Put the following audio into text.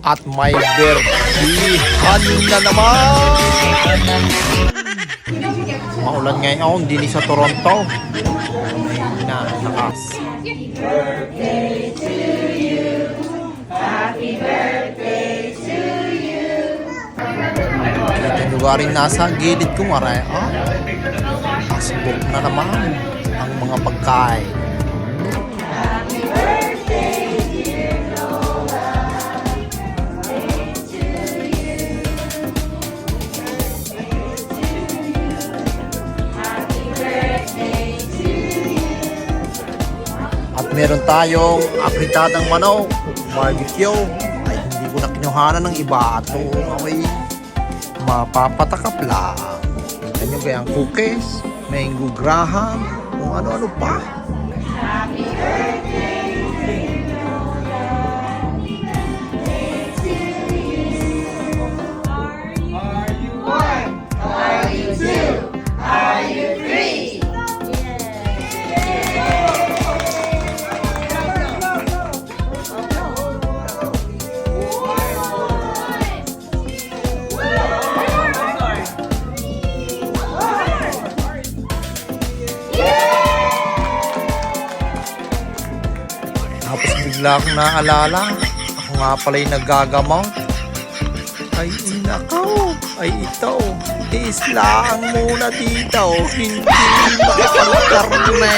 At may bertihan na naman! Maulan ngayon, din sa Toronto. Na, nakas. Ito yung lugar rin nasa gilid ko maray. Ah, passport na naman ang mga pagkain. At meron tayong apritadang manok, barbecue. Ay, hindi ko na kinuhanan ng iba. At ako'y mapapatakap lang. Kita nyo kaya ang cookies, mango graham, kung ano-ano pa. Tapos bigla akong naalala, ako nga pala'y nagagamot. Ay, inakaw. Ay, ito. Islaan muna dito. Hindi makapagkarne.